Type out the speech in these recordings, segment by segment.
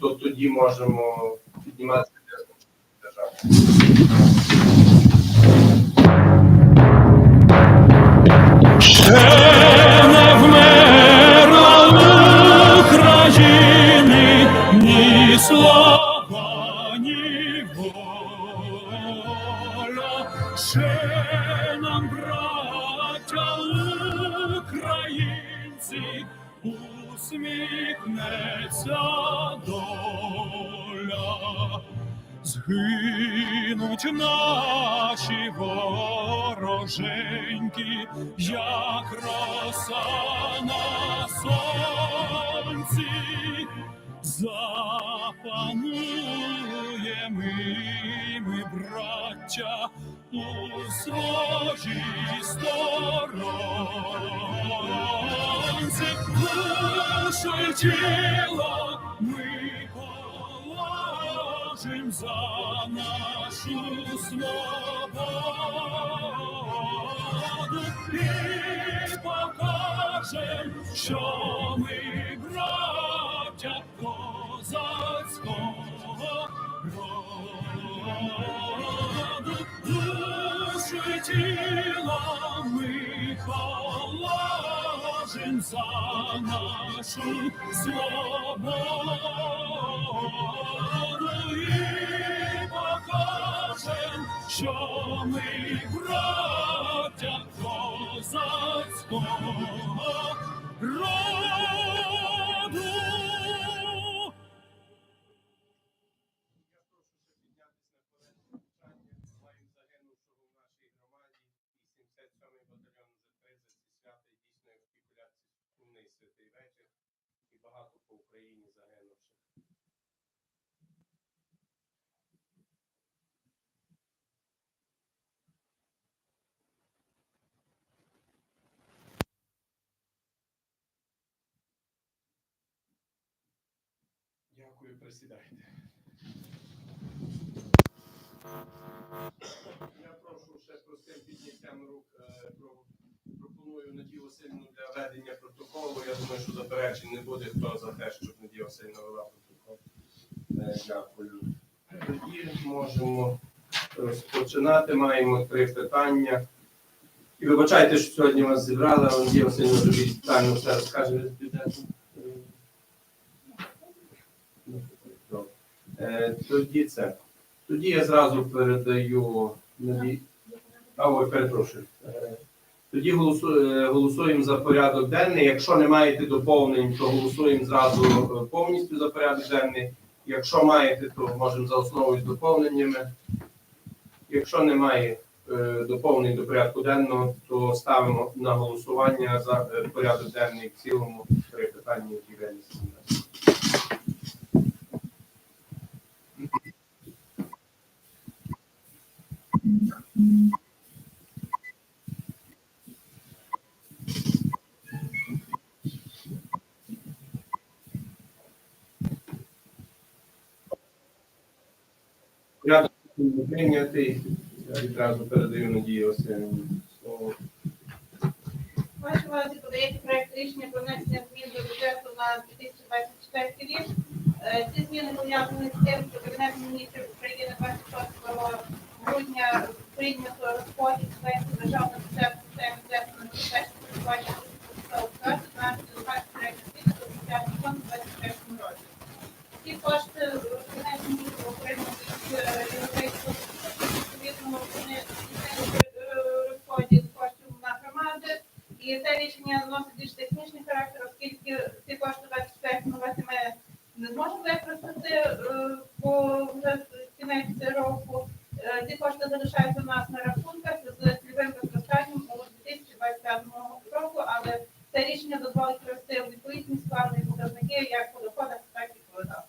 то тоді можемо підніматися держави. Ще Згинуть наші вороженьки, як роса на сонці, запануємо ми, браття, у своїй сторонці, душу тіло ми положим за нашу свободу і покажем, що ми браття козацького роду. Душу і тіло ми положим за нашу свободу що ми браття Дякую, присідайте. Я прошу ще простим підняттям рук. е, про- Пропоную Надію Васильівну для ведення протоколу. Я думаю, що заперечень не буде. Хто за те, щоб Надія Васильівна вела протокол? Е, Дякую. Тоді можемо розпочинати. Маємо три питання. І вибачайте, що сьогодні вас зібрали, але Надія Васильівна більш детально все розкаже з. Тоді це. Тоді я зразу передаю Наді... А, ой, перепрошую. Е, Тоді е, голосуємо за порядок денний. Якщо не маєте доповнень, то голосуємо зразу е, повністю за порядок денний. Якщо маєте, то можемо за основою з доповненнями. Якщо немає е, доповнень до порядку денного, то ставимо на голосування за е, порядок денний в цілому три питання, які. Порядок не прийнятий. Я відразу передаю Надії Васильівні слово. Вашій увазі подається проект рішення про внесення змін до бюджету на 2024 рік. Е, Ці зміни пов'язані з тим, що Кабінет міністрів України 26 грудня прийнято розподіл субвенції державного бюджету системи бюджету на забезпечення користування на 23 тисячі фонд у 2021 році. Ці кошти Кабінет міністрів отримав від е, Європейського Союзу, відповідно вони здійснили е, розподіл коштів на громади. І це рішення носить більш технічний характер, оскільки ці кошти 24 році ми не зможемо використати е, по вже кінець року. Е, Ці кошти залишаються у нас на рахунках з цільовим використанням у 2025 року, але це рішення дозволить привести у відповідність складні показники як по доходах, так і по видатках.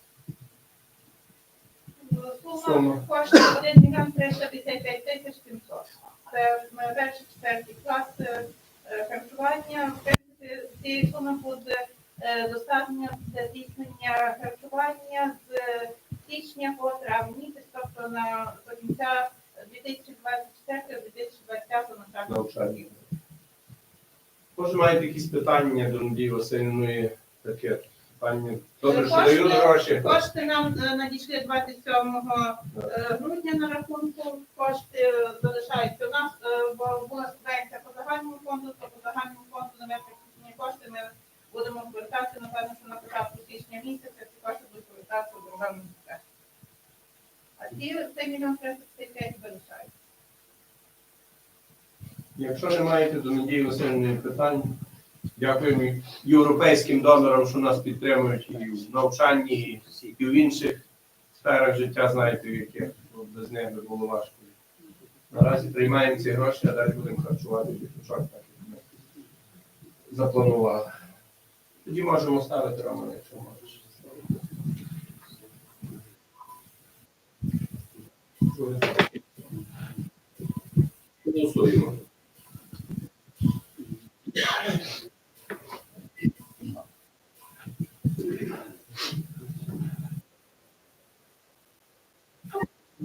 Сума. Сума коштів 1 мільйон 355 тисяч 700. Це е, перший четвертий клас е, е, харчування. В принципі, цієї суми буде е, достатньо для здійснення харчування з січня по травень місяць, тобто на до кінця 2024-2025 навчального навчання. Може, маєте якісь питання до Надії Васильівної таке? Пані, добре, що Кошти- дають гроші. Кошти нам е, надійшли 27 е, грудня на рахунку. Кошти е, залишаються у нас, бо була субвенція по загальному фонду, то по загальному фонду на витрачені кошти ми будемо повертати, напевно, що на початку січня місяця ці кошти будуть повертатися в державний бюджет. А ті цей мільйон 335 залишають. Якщо не маєте до Надії Васильівни питань, дякуємо європейським донорам, що нас підтримують і в навчанні, і в інших сферах життя, знаєте, в яких без них би було важко. Наразі приймаємо ці гроші, а далі будемо харчувати діточок, так як ми запланували. Тоді можемо ставити Роман, якщо можеш. Голосуємо.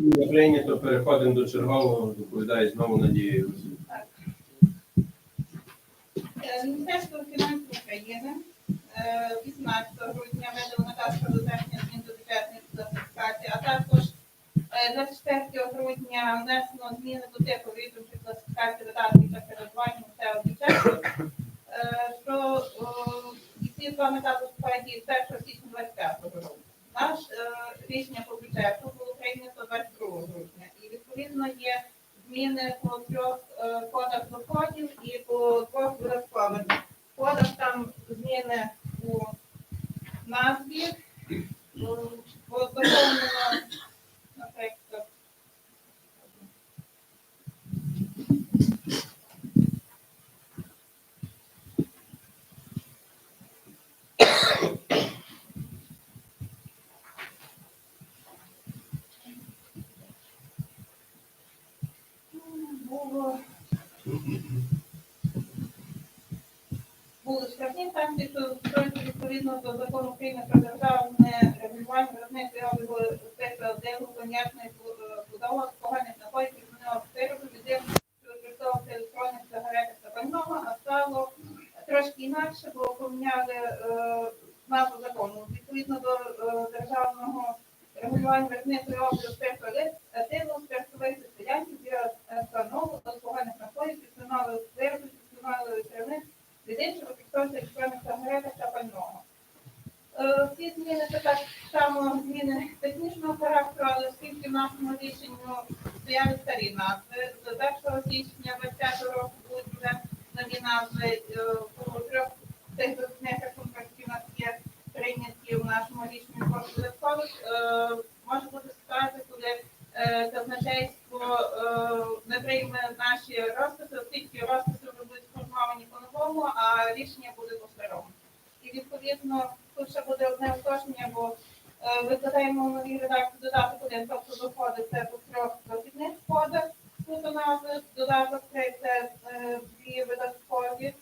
Не прийнято, переходимо до чергового, доповідає знову Васильівна. Е, Міністерство фінансів України е, 18 грудня видало наказ про затвердження змін до бюджетних класифікацій, а також е, 24 грудня внесено зміни до типу відомчих класифікацій видатків та передбання місцевого бюджету, е, що о, і ці два методи вступають 1 січня 25 року. Наш е, рішення по бюджету було прийнято 22 грудня, і відповідно є зміни по трьох е, кодах доходів і по двох видаткових кодах. Там зміни у назві, е, по доповнено, наприклад, було були штрафні санкції, що відповідно до закону України про державне регулювання виробництва спецу дегу, коньячної будови, поганих напоїв, південного виробу, відділу, що використовувати електронних сигаретах та пального, а стало трошки інакше, бо поміняли е, назву закону. Відповідно до е, державного регулювання виробництва і обігу спецу дегу, спиртових дистилянтів, біоетанолу, алкогольних напоїв, підсунули виробів, підсунули керівник, від іншого використовується електронних сигаретах та пального. Е, Ці зміни це так само зміни технічного характеру, але оскільки в нашому рішенню стояли старі назви, з 1 січня 2020 року будуть вже нові назви е, по трьох тих випускних рахунках, які в нас є прийняті в нашому рішенні про додаткових, е, може бути ситуація, коли е, казначейство е, не прийме наші розписи, оскільки розписи вже будуть сформовані по-новому, а рішення буде по-старому. І відповідно тут ще буде одне уточнення, бо е, викладаємо в новій редакції додаток один, тобто доходи це по трьох дохідних кодах, тут у нас додаток три це е, дві видаткові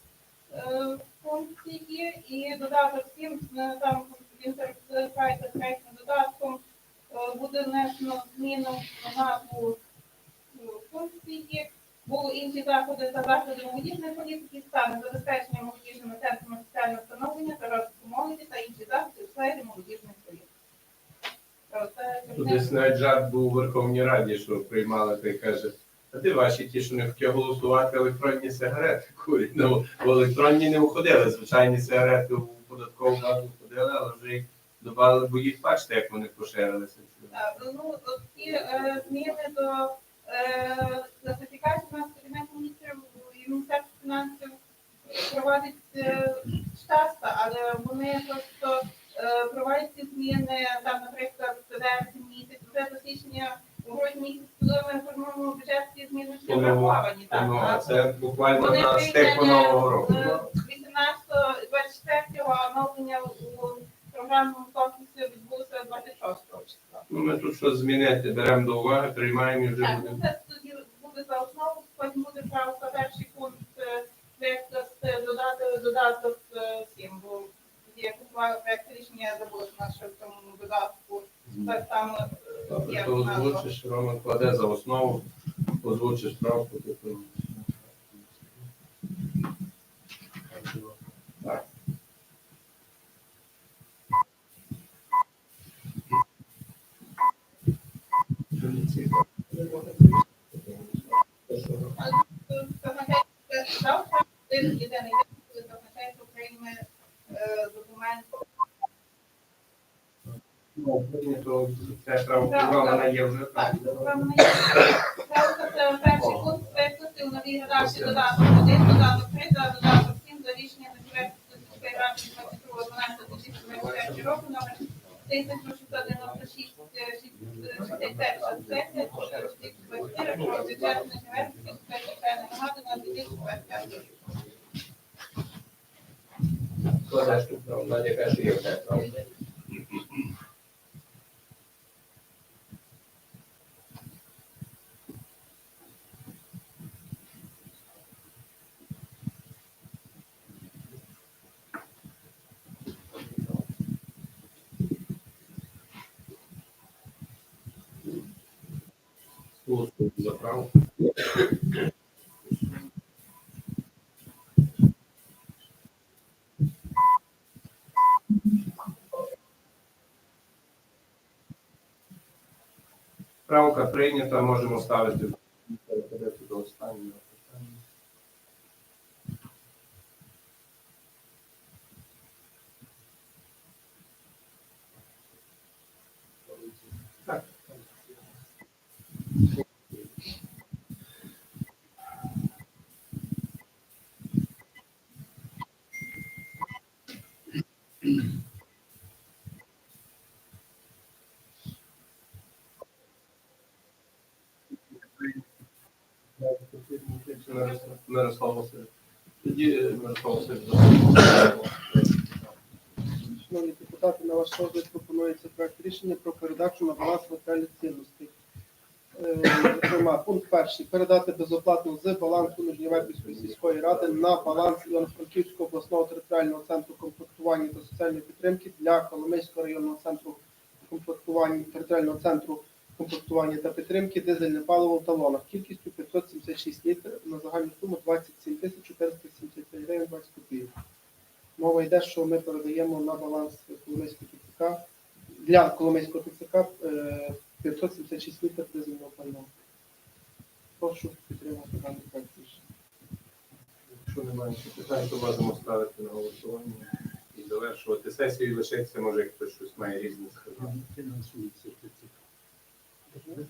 е, функції, і додаток сім е, там він перекликається третім додатком, е, буде внесено зміну на назву е, функції. Були інші заходи та заходи молодіжної політики, стане забезпечення молодіжними центрами соціального встановлення та розвитку молоді та інші заходи у сфері молодіжної політики. Е, Це Тут десь навіть жарт був у Верховній Раді, що приймали та й каже, а де ваші ті, що не хотіли голосувати електронні сигарети курять? Ну, в електронні не входили, звичайні сигарети у податкову базу входили, але вже їх додали, бо їх бачите, як вони поширилися. Ну, от ті е, зміни до е, класифікації нас Кабінет міністрів і Міністерство фінансів проводить е, часто, але вони просто е, проводять ці зміни, там, наприклад, в до січня, у грудні місяць, коли ми формуємо бюджет, ці зміни вже враховані. так. А це буквально Вони на стику нового року. е, 18-24 а оновлення у програмному комплексі відбулося 26-го числа. Ну, ми тут щось змінити, беремо до уваги, приймаємо і вже Так, будемо. це тоді буде за основу, потім буде право за перший пункт е, викласти, додати додаток е, 7, бо я купувала проект рішення, я забула, що в цьому додатку так само е, Добре, то озвучиш, Роман кладе за основу, озвучиш правку, ти Так. Єдиний документ. Ну, прийнято, це правопорушення є вже так. Програма є. Це перший пункт викласти у новій редакції додаток 1, додаток 3 та додаток 7 за Національної сільської ради 22 12 2023 року номер 1696 61 сесія, про бюджет сільської громади на 2025 рік. Складаєш тут, правда, Надя каже, що є все, правда? Правка прийнята, можемо ставити рішення про передачу на баланс матеріальних цінностей. Е, Зокрема, пункт перший передати безоплатно з балансу Нижньоверхівської сільської ради на баланс Івано-Франківського обласного територіального центру комплектування та соціальної підтримки для Коломийського районного центру комплектування територіального центру комплектування та підтримки дизельне паливо в талонах кількістю 576 літрів на загальну суму 27 тисяч 475 гривень 20 копійок. Мова йде, що ми передаємо на баланс Коломийського ТЦК для Коломийського ТЦК е, 576 літрів дизельного пального. Прошу підтримати даний проект рішення. Якщо немає ще питань, то можемо ставити на голосування і завершувати сесію. Лишиться, може, як хтось щось має різне сказати. фінансується ТЦК. Ну?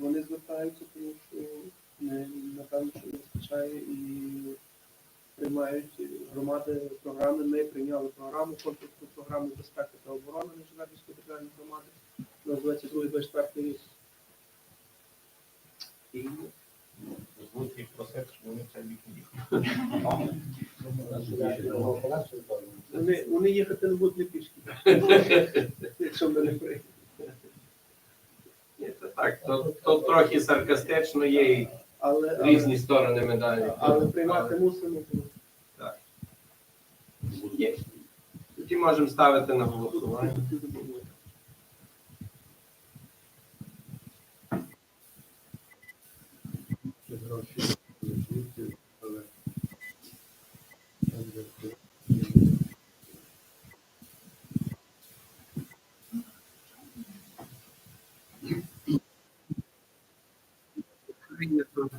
Вони, звертаються, тому що напевно, що не вистачає і приймають громади програми. Ми прийняли програму, конкурсну програму безпеки та оборони Нижньоверхівської територіальної громади на 22-24 рік. І Звуть їх просити, щоб вони це вікні. вони, їхати не будуть не пішки, якщо ми не приймемо. Ні, так, то, то трохи саркастично є і Але, різні але, сторони медалі. але приймати мусимо. Так. Є. Тоді можемо ставити на голосування. Гроші але Прийнято.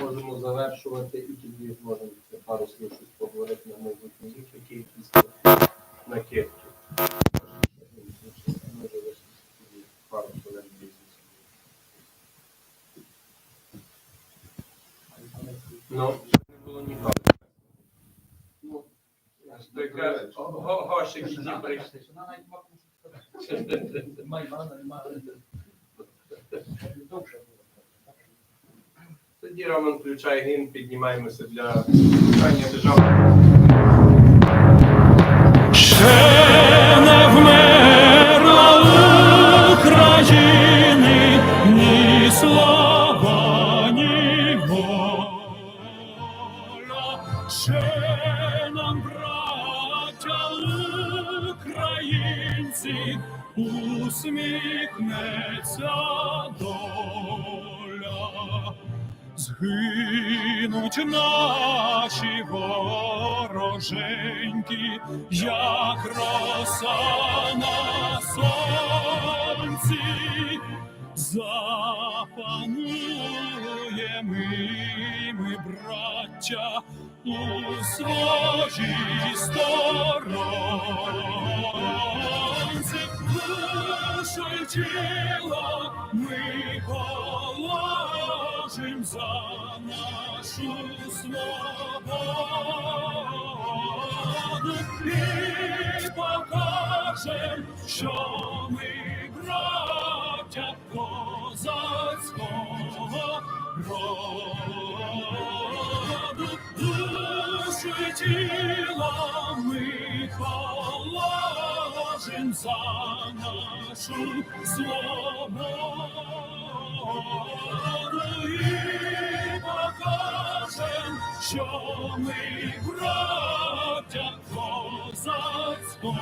Можемо завершувати і тоді можемо ще пару слів щось поговорити на майбутній рік, які якісь накидки. Може, лише тоді пару хвилин бізнесу. Ну, не було ніколи. Ну, така го- гошик прийшли. Тоді Роман включає гімн, піднімаємося для питання державного. Ще нам, браття усміхнеться доля. згинуть наші вороженьки, як роса на сонці, запануємо і ми, браття, у своїй сторонці, душу й за нашу свободу. І покажем, що ми браття козацького роду, й тіло за нашу свободу і покажем, що ми браття козацького.